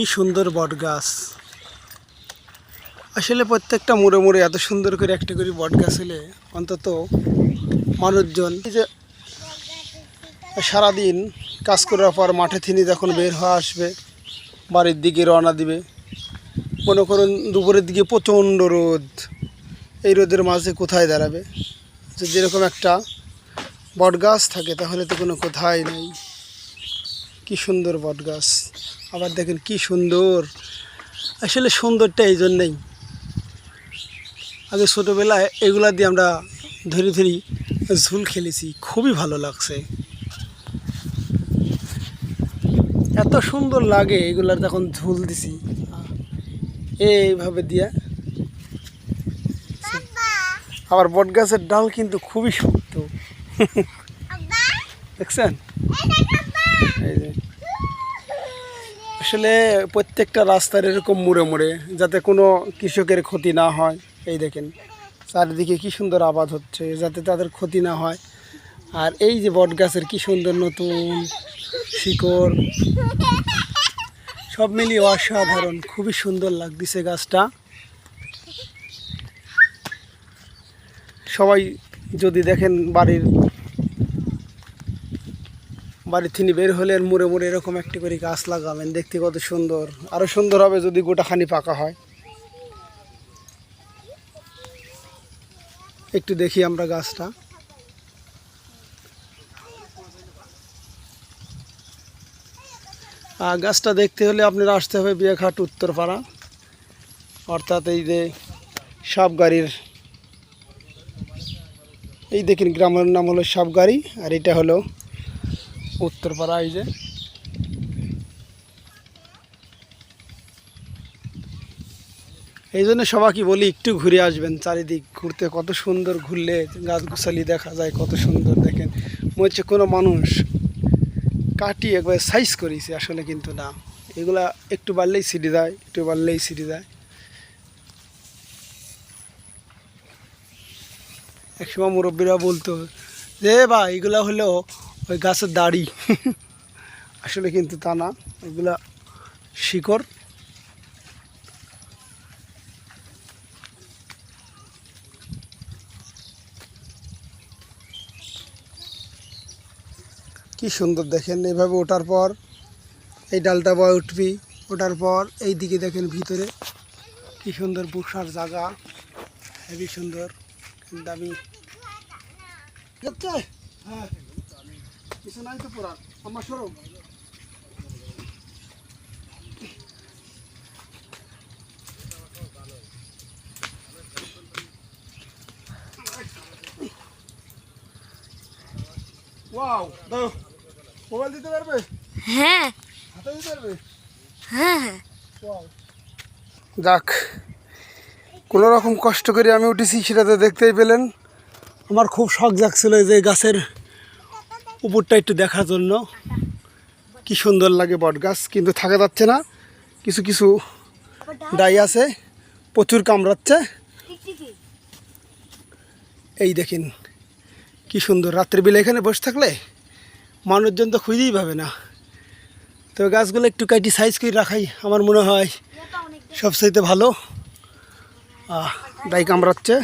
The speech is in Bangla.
কি সুন্দর বট গাছ আসলে প্রত্যেকটা মোড়ে মোড়ে এত সুন্দর করে একটা করে বট গাছ হলে অন্তত মানুষজন যে সারাদিন কাজ করার পর মাঠে থিনি যখন বের হওয়া আসবে, বাড়ির দিকে রওনা দিবে, মনে করুন দুপুরের দিকে প্রচণ্ড রোদ, এই রোদের মাঝে কোথায় দাঁড়াবে? যে যেরকম একটা বট গাছ থাকে তাহলে তো কোনো কোথায় নেই। কি সুন্দর বট গাছ আবার দেখেন কি সুন্দর। আসলে সুন্দরটা এই জন্যেই। আগে ছোটোবেলায় এগুলা দিয়ে আমরা ধরে ধরি ঝুল খেলেছি। খুবই ভালো লাগছে। এত সুন্দর লাগে এগুলার যখন ঝুল দিছি। এইভাবে দিয়া। আবার বট গাছের ডাল কিন্তু খুবই শক্ত। দেখছেন? এই আসলে প্রত্যেকটা রাস্তার এরকম মুড়ে মুড়ে, যাতে কোনো কৃষকের ক্ষতি না হয়। এই দেখেন, চারিদিকে কি সুন্দর আবাদ হচ্ছে, যাতে তাদের ক্ষতি না হয়। আর এই যে বট গাছের কি সুন্দর নতুন শিকড়। সব মিলিয়ে অসাধারণ, খুবই সুন্দর লাগতেছে গাছটা। সবাই যদি দেখেন বাড়ির বাড়ি থেকে বের হলে মুড়ে মুড়ে এরকম একটি করে গাছ লাগাবেন। দেখতে কত সুন্দর। আরও সুন্দর হবে যদি গোটাখানি পাকা হয়। একটু দেখি আমরা গাছটা। গাছটা দেখতে হলে আপনার আসতে হবে বিয়াঘাট উত্তরপাড়া। অর্থাৎ এই যে সাপ গাড়ির, এই দেখেন গ্রামের নাম হলো সাপগাড়ি আর এটা হলো উত্তরপাড়া, এই যে। এই জন্য সবাইকে বলি, একটু ঘুরে আসবেন চারিদিক ঘুরতে। কত সুন্দর ঘুরলে গাছগুছালি দেখা যায়, কত সুন্দর দেখেন। মনে হচ্ছে কোনো মানুষ কাটিয়ে একবার সাইজ করেছে, আসলে কিন্তু না। এগুলা একটু বাড়লেই সিঁড়ি দেয় একটু বাড়লেই সিঁড়ি দেয় একসময় মুরব্বীরা বলতো যে বা এগুলা হলো ওই গাছের দাড়ি। আসলে কিন্তু তা না, এগুলা শিকড়। কি সুন্দর দেখেন, এভাবে ওঠার পর এই ডালটা বয় উঠবি, ওঠার পর এই দিকে দেখেন ভিতরে। কি সুন্দর বসার জায়গা হেভি সুন্দর আমি হ্যাঁ। কিছু নাই তো পুরা আমার সরো। ওয়াও দাও। মোবাইল দিতে পারবে? হ্যাঁ। হাতে দিতে পারবে? হ্যাঁ হ্যাঁ। ওয়াও। যাক কোনো রকম কষ্ট করে আমি উঠেছি সেটা তো দেখতেই পেলেন। আমার খুব শখ জাগছিল যে গাছের উপরটা একটু দেখার জন্য। কি সুন্দর লাগে বট গাছ, কিন্তু থাকা যাচ্ছে না। কিছু কিছু ডাই আছে, প্রচুর কামড়াচ্ছে। এই দেখেন, কি সুন্দর। রাত্রিবেলা এখানে বসে থাকলে মানুষজন তো খুঁজেই পাবে না। তো গাছগুলো একটু কাটি সাইজ করে রাখাই আমার মনে হয় সবচাইতে ভালো। ডাই কামড়াচ্ছে।